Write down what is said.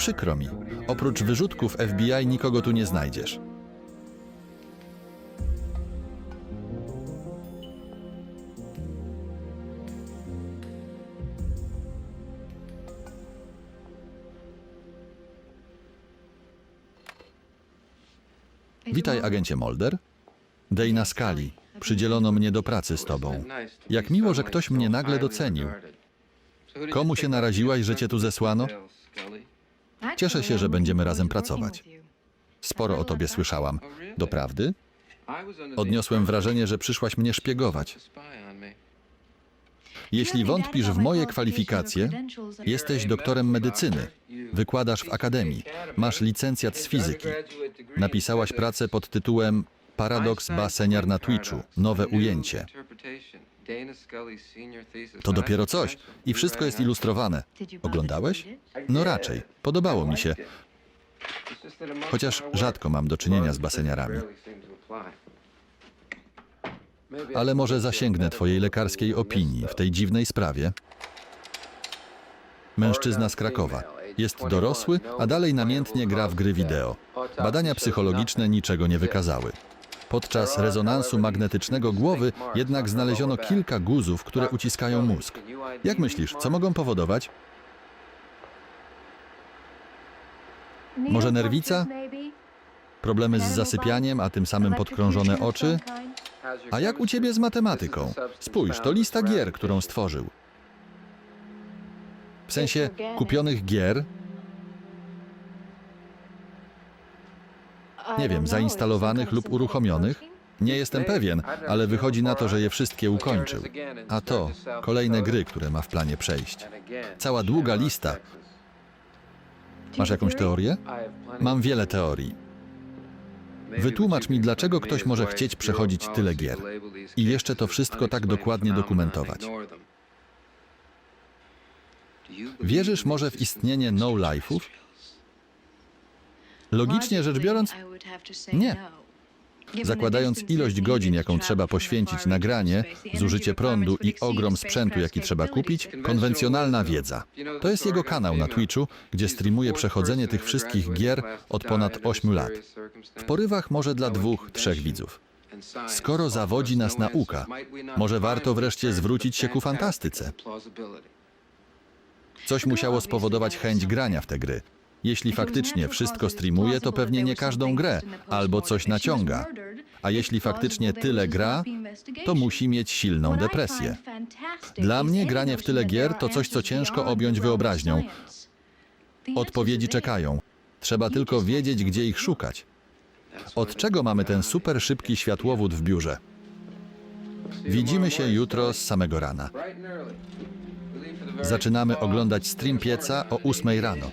Przykro mi. Oprócz wyrzutków FBI nikogo tu nie znajdziesz. Witaj, agencie Mulder. Dana Scully. Przydzielono mnie do pracy z tobą. Jak miło, że ktoś mnie nagle docenił. Komu się naraziłaś, że cię tu zesłano? Cieszę się, że będziemy razem pracować. Sporo o tobie słyszałam. Doprawdy? Odniosłem wrażenie, że przyszłaś mnie szpiegować. Jeśli wątpisz w moje kwalifikacje, jesteś doktorem medycyny. Wykładasz w akademii. Masz licencjat z fizyki. Napisałaś pracę pod tytułem Paradoks Baseniar na Twitchu. Nowe ujęcie. To dopiero coś. I wszystko jest ilustrowane. Oglądałeś? No raczej. Podobało mi się. Chociaż rzadko mam do czynienia z baseniarami. Ale może zasięgnę twojej lekarskiej opinii w tej dziwnej sprawie. Mężczyzna z Krakowa. Jest dorosły, a dalej namiętnie gra w gry wideo. Badania psychologiczne niczego nie wykazały. Podczas rezonansu magnetycznego głowy jednak znaleziono kilka guzów, które uciskają mózg. Jak myślisz, co mogą powodować? Może nerwica? Problemy z zasypianiem, a tym samym podkrążone oczy? A jak u ciebie z matematyką? Spójrz, to lista gier, którą stworzył. W sensie kupionych gier, nie wiem, zainstalowanych lub uruchomionych? Nie jestem pewien, ale wychodzi na to, że je wszystkie ukończył. A to kolejne gry, które ma w planie przejść. Cała długa lista. Masz jakąś teorię? Mam wiele teorii. Wytłumacz mi, dlaczego ktoś może chcieć przechodzić tyle gier i jeszcze to wszystko tak dokładnie dokumentować. Wierzysz może w istnienie no-life'ów? Logicznie rzecz biorąc, nie. Zakładając ilość godzin, jaką trzeba poświęcić na granie, zużycie prądu i ogrom sprzętu, jaki trzeba kupić, konwencjonalna wiedza. To jest jego kanał na Twitchu, gdzie streamuje przechodzenie tych wszystkich gier od ponad 8 lat. W porywach może dla dwóch, trzech widzów. Skoro zawodzi nas nauka, może warto wreszcie zwrócić się ku fantastyce. Coś musiało spowodować chęć grania w te gry. Jeśli faktycznie wszystko streamuje, to pewnie nie każdą grę, albo coś naciąga. A jeśli faktycznie tyle gra, to musi mieć silną depresję. Dla mnie granie w tyle gier to coś, co ciężko objąć wyobraźnią. Odpowiedzi czekają. Trzeba tylko wiedzieć, gdzie ich szukać. Od czego mamy ten super szybki światłowód w biurze? Widzimy się jutro z samego rana. Zaczynamy oglądać stream pieca o 8 rano.